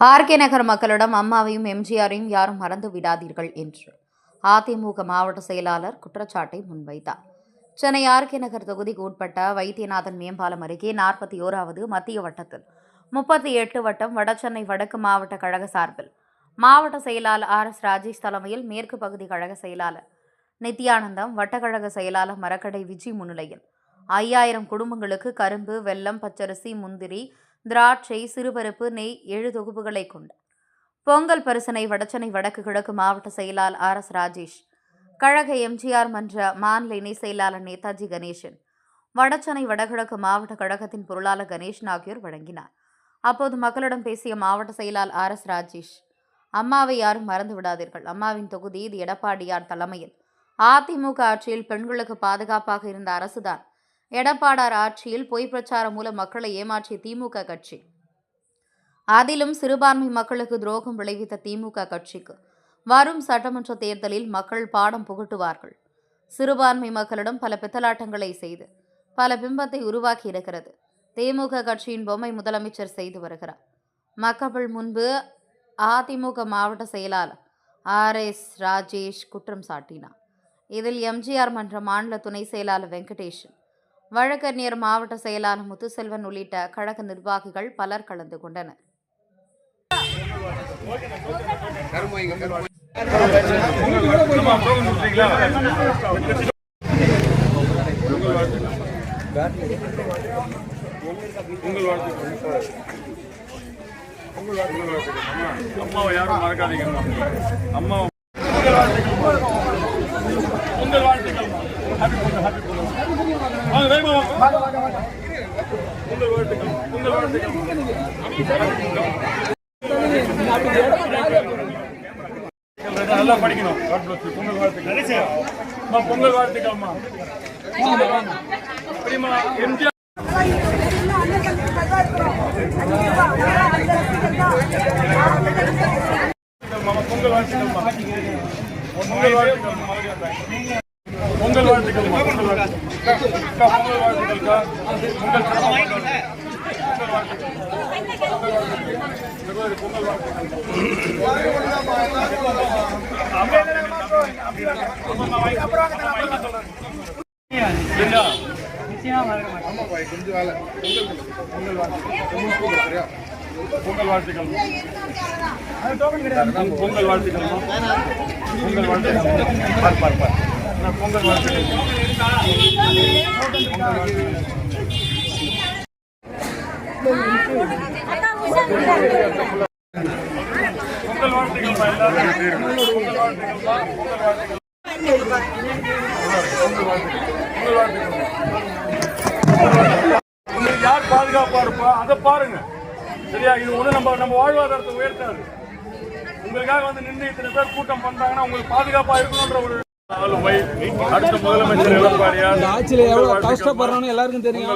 RK நகர் மக்களிடம் அம்மாவையும் எம்ஜிஆரையும் யாரும் மறந்து விடாதீர்கள் என்று அதிமுக மாவட்ட செயலாளர் குற்றச்சாட்டை முன்வைத்தார். சென்னை ஆர்கே நகர் தொகுதிக்கு உட்பட்ட வைத்தியநாதன் மேம்பாலம் அருகே நாற்பத்தி ஓராவது மத்திய வட்டத்தில் முப்பத்தி எட்டு வட்டம் வடசென்னை வடக்கு மாவட்ட கழக சார்பில் மாவட்ட செயலாளர் ஆர் எஸ் ராஜேஷ் தலைமையில் மேற்கு பகுதி கழக செயலாளர் நித்யானந்தம் வட்டக்கழக செயலாளர் மரக்கடை விஜி முன்னிலையில் ஐயாயிரம் குடும்பங்களுக்கு கரும்பு வெல்லம் பச்சரிசி முந்திரி திராட்சை சிறுபருப்பு நெய் ஏழு தொகுப்புகளை கொண்ட. பொங்கல் பரிசனை வடச்சென்னை வடக்கு கிழக்கு மாவட்ட செயலாளர் ஆர். எஸ். ராஜேஷ். கழக எம்ஜிஆர் மன்ற மாநில இணை செயலாளர் நேதாஜி கணேசன். வடச்சென்னை வடகிழக்கு மாவட்ட கழகத்தின் பொருளாளர் கணேசன் ஆகியோர் வழங்கினார். அப்போது மக்களிடம் பேசிய மாவட்ட செயலாளர் ஆர். எஸ். ராஜேஷ் அம்மாவை யாரும் மறந்து விடாதீர்கள். அம்மாவின் தொகுதி இது எடப்பாடியார் தலைமையில். அதிமுக ஆட்சியில் பெண்களுக்கு பாதுகாப்பாக இருந்த அரசுதான். எடப்பாடார் ஆட்சியில் பொய் பிரச்சாரம் மூலம் மக்களை ஏமாற்றிய திமுக கட்சி. அதிலும் சிறுபான்மை மக்களுக்கு துரோகம் விளைவித்த திமுக கட்சிக்கு. வரும் சட்டமன்ற தேர்தலில் மக்கள் பாடம் புகட்டுவார்கள். சிறுபான்மை மக்களிடம் பல பித்தலாட்டங்களை செய்து பல பிம்பத்தை உருவாக்கி இருக்கிறது. திமுக கட்சியின் பொம்மை முதலமைச்சர் செய்து வருகிறார். மக்கள் முன்பு அதிமுக மாவட்ட செயலாளர் ஆர். எஸ். ராஜேஷ் குற்றம் சாட்டினார். இதில் எம்ஜிஆர் மன்ற மாநில துணை செயலாளர் வெங்கடேஷன் வழக்கறிஞர் மாவட்ட செயலாளர் முத்துசெல்வன் உள்ளிட்ட கழக நிர்வாகிகள் பலர் கலந்து கொண்டனர். உங்கள் வாழ்த்துக்கள். உங்கள் வாழ்த்துக்கள் அம்மாவை யாரும் மறக்காதீங்க அம்மா உங்கள் வாழ்த்துக்கள் உங்கள் வாழ்த்துக்கள் ஹாப்பி ஹாப்பி வாங்க வேகமா வாங்க உங்கள் வாழ்த்துக்கள் உங்கள் வாழ்த்துக்கள் நல்லா படிக்கணும் God bless you. பொங்கல் வாழ்த்துக்கள் அம்மா பொங்கல் வாழ்த்துக்கள் அம்மா பிரியமா எம்ஜிஆர் பொங்கல் வாழ்த்துக்கள் பொங்கல் வாழ்த்துக்கள் பொங்கல் வாழ்த்துக்கள் பொங்கல் வாழ்த்துக்கள் பொங்கல் வாழ்த்துக்கள் பொங்கல் வாழ்த்துக்கள். பார் பார் பார் பொங்கல் வாழ்த்துக்கள் பொங்கல் வாழ்த்துக்கள் பொங்கல் வாழ்த்துக்கள் பா, எல்லாரும் பொங்கல் வாழ்த்துக்கள் உங்களுக்கு யார் பாதுகாப்பா இருப்பா? அதை பாருங்க. சரியா? இது ஒண்ணு நம்ம நம்ம வாழ்வாதாரத்தை உயர்த்தாது. உங்களுக்காக வந்து நின்று இத்தனை பேர் கூட்டம் பண்றாங்கன்னா உங்களுக்கு பாதுகாப்பா இருக்கணும்ன்ற ஒரு அடுத்த முதலமைச்சர் எடப்பாடியார் ஆட்சியில எவ்வளவு. கஷ்டப்படுறோம்னு எல்லாருக்கும் தெரியும்.